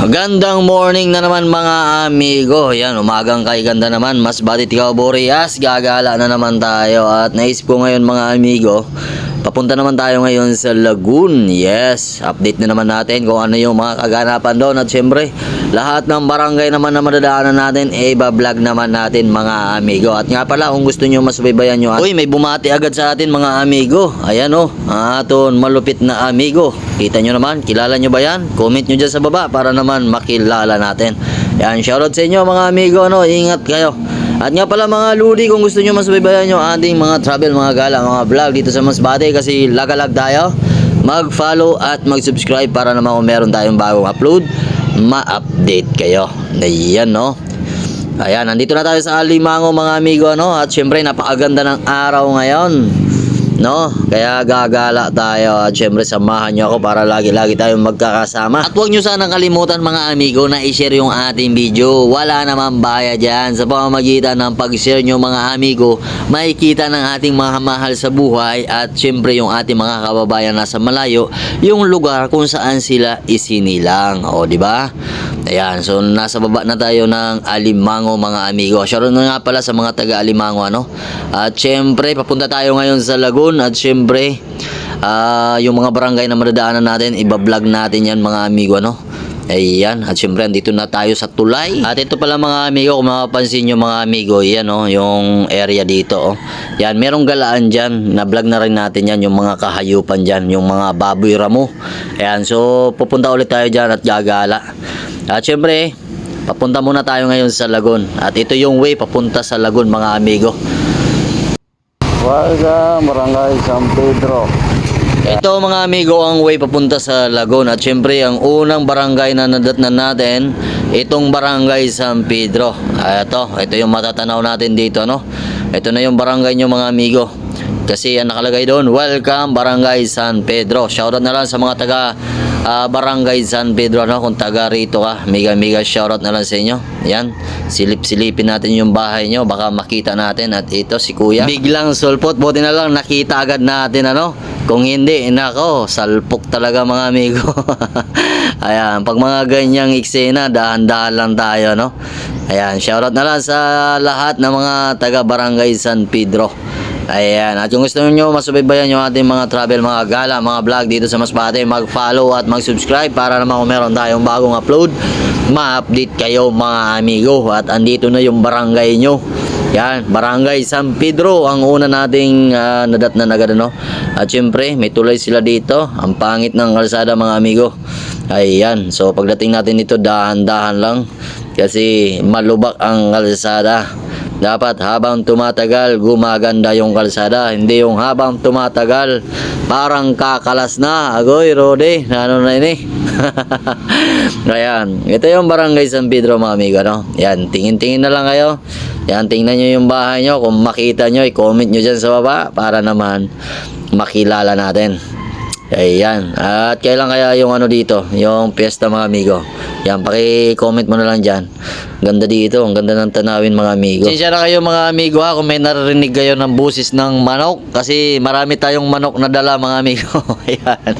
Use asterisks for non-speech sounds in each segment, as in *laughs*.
Gandang morning na naman mga amigo. Yan, umagang kay ganda naman. Mas batit ikaw Boreas. Gagala na naman tayo. At naisip ko ngayon mga amigo, papunta naman tayo ngayon sa Lagoon. Yes, update na naman natin kung ano yung mga kaganapan doon. At syempre, lahat ng barangay naman na madadaanan natin, eh, vlog naman natin mga amigo. At nga pala, kung gusto nyo masubaybayan nyo. Uy, may bumati agad sa atin mga amigo. Ayan oh, aton malupit na amigo. Kita nyo naman, kilala nyo ba yan? Comment nyo dyan sa baba para naman makilala natin. Yan, shoutout sa inyo mga amigo. Ano, ingat kayo. At nga pala mga ludi, kung gusto nyo masubaybayan nyo ating mga travel, mga gala, mga vlog dito sa Masbate kasi lagalag tayo. Mag-follow at mag-subscribe para naman kung meron tayong bagong upload, ma-update kayo. Ayan, no? Ayan, nandito na tayo sa Alimango mga amigo, no? At syempre, napakaganda ng araw ngayon. No? Kaya gagala tayo at syempre samahan nyo ako para lagi-lagi tayong magkakasama. At huwag nyo sanang kalimutan mga amigo na i-share yung ating video. Wala naman bayad dyan. Sa pamamagitan ng pag-share nyo mga amigo, makikita ng ating mga mahal sa buhay at syempre yung ating mga kababayan nasa malayo, yung lugar kung saan sila isinilang. O, di ba? Ayan, so nasa baba na tayo ng Alimango mga amigo. Shoutout nga pala sa mga taga Alimango ano. At syempre, papunta tayo ngayon sa Lagoon at syempre, ah, yung mga barangay na madadaanan natin, iba-vlog natin yan mga amigo ano. Ayan, at syempre andito na tayo sa tulay. At ito pala mga amigo, kung mapapansin nyo mga amigo, yan oh, yung area dito oh. Yan, merong galaan dyan, na-vlog na rin natin yan, yung mga kahayupan dyan, yung mga baboy ramo. Ayan, so pupunta ulit tayo dyan at gagala. At syempre, papunta muna tayo ngayon sa Lagun. At ito yung way papunta sa Lagun mga amigo. Welcome, Barangay San Pedro. Ito mga amigo ang way papunta sa Lagun at syempre ang unang barangay na nadatnan natin itong barangay San Pedro. Ito, ito yung matatanaw natin dito no. Ito na yung barangay nyo mga amigo. Kasi ang nakalagay doon, welcome Barangay San Pedro. Shoutout na lang sa mga taga ah, Barangay San Pedro no kung taga rito ka. Mega mega shoutout na lang sa inyo. Yan, silip-silipin natin yung bahay nyo baka makita natin at ito si Kuya. Biglang sulpot, buti na lang nakita agad natin ano. Kung hindi, nako, salpok talaga mga amigo. *laughs* Ayan, pag mga ganyang eksena, dahan-dahan lang tayo, no? Ayan, shoutout na lang sa lahat ng mga taga Barangay San Pedro. Ayan, at kung gusto nyo masubaybayan yung ating mga travel, mga gala, mga vlog dito sa Masbate, mag-follow at mag-subscribe para naman kung meron tayong bagong upload, ma-update kayo mga amigo. At andito na yung barangay nyo. Yan, Barangay San Pedro ang una nating uh, nadatnan agad ano. At syempre, may tulay sila dito. Ang pangit ng kalsada mga amigo. Ayan, so pagdating natin dito dahan-dahan lang kasi malubak ang kalsada. Dapat habang tumatagal, gumaganda yung kalsada. Hindi yung habang tumatagal, parang kakalas na. Agoy, Rode, ano na ini? *laughs* Ayan, ito yung barangay San Pedro mga amigo. No? Yan, tingin-tingin na lang kayo. Yan, tingnan nyo yung bahay nyo. Kung makita nyo, i-comment nyo dyan sa baba para naman makilala natin. Ayan. At kailan kaya yung ano dito? Yung piyesta mga amigo. Yan, paki-comment mo na lang dyan. Ganda dito. Ang ganda ng tanawin mga amigo. Sinsya na kayo mga amigo ha kung may naririnig kayo ng busis ng manok. Kasi marami tayong manok na dala mga amigo. *laughs* Ayan.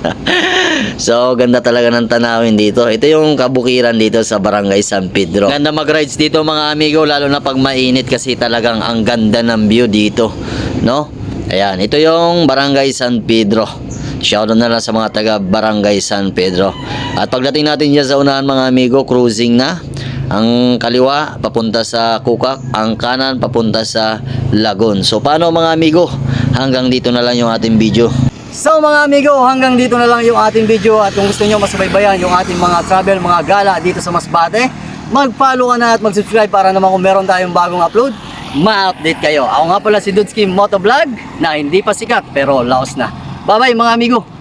so, ganda talaga ng tanawin dito. Ito yung kabukiran dito sa Barangay San Pedro. Ganda mag-rides dito mga amigo. Lalo na pag mainit kasi talagang ang ganda ng view dito. No? Ayan. Ito yung Barangay San Pedro. Shoutout na lang sa mga taga Barangay San Pedro. At pagdating natin dyan sa unahan mga amigo, cruising na. Ang kaliwa, papunta sa Kukak. Ang kanan, papunta sa Lagun. So, paano mga amigo? Hanggang dito na lang yung ating video. So mga amigo, hanggang dito na lang yung ating video at kung gusto nyo masubaybayan yung ating mga travel, mga gala dito sa Masbate, mag-follow ka na at mag-subscribe para naman kung meron tayong bagong upload, ma-update kayo. Ako nga pala si Dudski Motovlog na hindi pa sikat pero laos na. Bye-bye mga amigo!